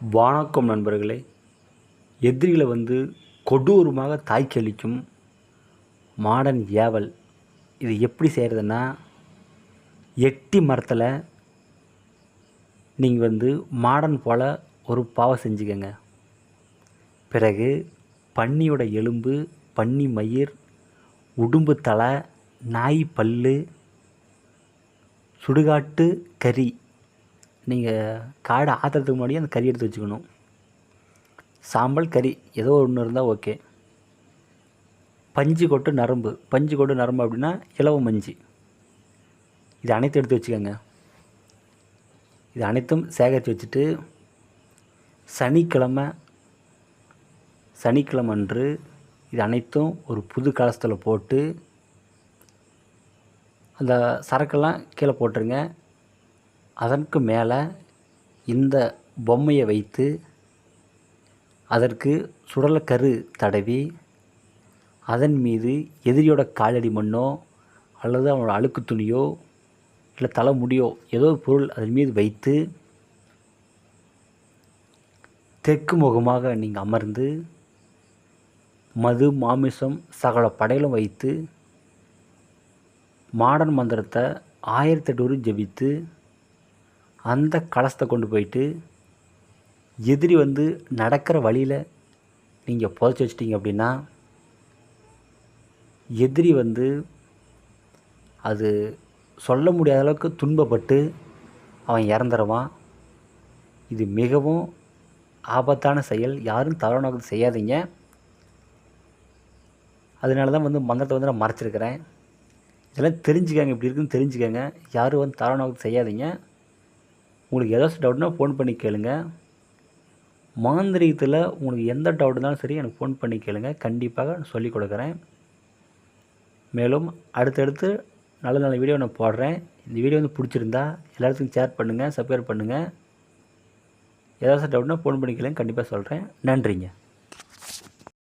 வணக்கம் நண்பர்களே. எதிரிகளை வந்து கொடூரமாக தாக்கி மாடர்ன் மாடன் ஏவல் இது எப்படி செய்கிறதுன்னா எட்டி மரத்தில் நீங்கள் வந்து மாடன் போல் ஒரு பாவை செஞ்சுக்கோங்க. பிறகு பன்னியோட எலும்பு பன்னி மயிர் உடும்பு தலை நாய் பல்லு சுடுகாட்டு கறி நீங்கள் காடை ஆற்றுறதுக்கு முன்னாடியே அந்த கறி எடுத்து வச்சுக்கணும். சாம்பல் கறி ஏதோ ஒன்று இருந்தால் ஓகே. பஞ்சு கொட்டு நரம்பு. பஞ்சு கொட்டு நரம்பு அப்படின்னா இலவ மஞ்சு இது அனைத்தும் எடுத்து வச்சுக்கோங்க. இது அனைத்தும் சேகரித்து வச்சுட்டு சனிக்கிழமை சனிக்கிழமை அன்று இது அனைத்தும் ஒரு புது கலசத்தில் போட்டு அந்த சரக்கெல்லாம் கீழே போட்டுருங்க. அதற்கு மேலே இந்த பொம்மையை வைத்து அதற்கு சுடலக்கரு தடவி அதன் மீது எதிரியோட காலடி மண்ணோ அல்லது அவனோட அழுக்கு துணியோ இல்லை தலை முடியோ ஏதோ ஒரு பொருள் அதன் மீது வைத்து தெற்கு முகமாக நீங்கள் அமர்ந்து மது மாமிசம் சகல படையிலும் வைத்து மாடன் மந்திரத்தை ஆயிரத்தெட்டு ஜெபித்து அந்த கலசத்தை கொண்டு போயிட்டு எதிரி வந்து நடக்கிற வழியில் நீங்கள் புதைச்சி வச்சிட்டிங்க அப்படின்னா எதிரி வந்து அது சொல்ல முடியாத அளவுக்கு துன்பப்பட்டு அவன் இறந்துருவான். இது மிகவும் ஆபத்தான செயல். யாரும் தவறான செய்யாதீங்க. அதனால தான் வந்து மந்திரத்தை வந்து நான் மறைச்சிருக்கிறேன். இதெல்லாம் தெரிஞ்சுக்கங்க. இப்படி இருக்குன்னு தெரிஞ்சுக்கங்க. யாரும் வந்து தவறான செய்யாதீங்க. உங்களுக்கு ஏதாச்சும் டவுட்னா ஃபோன் பண்ணி கேளுங்க. மாந்திரிகத்தில் உங்களுக்கு எந்த டவுட் இருந்தாலும் சரி எனக்கு ஃபோன் பண்ணி கேளுங்க. கண்டிப்பாக நான் சொல்லிக் கொடுக்குறேன். மேலும் அடுத்தடுத்து நல்ல நல்ல வீடியோ நான் போடுறேன். இந்த வீடியோ வந்து பிடிச்சிருந்தா எல்லாத்துக்கும் ஷேர் பண்ணுங்கள் சப்ஸ்கிரைப் பண்ணுங்கள் ஏதாச்சும் டவுட்னா ஃபோன் பண்ணி கேளுங்க கண்டிப்பாக சொல்கிறேன் நன்றிங்க.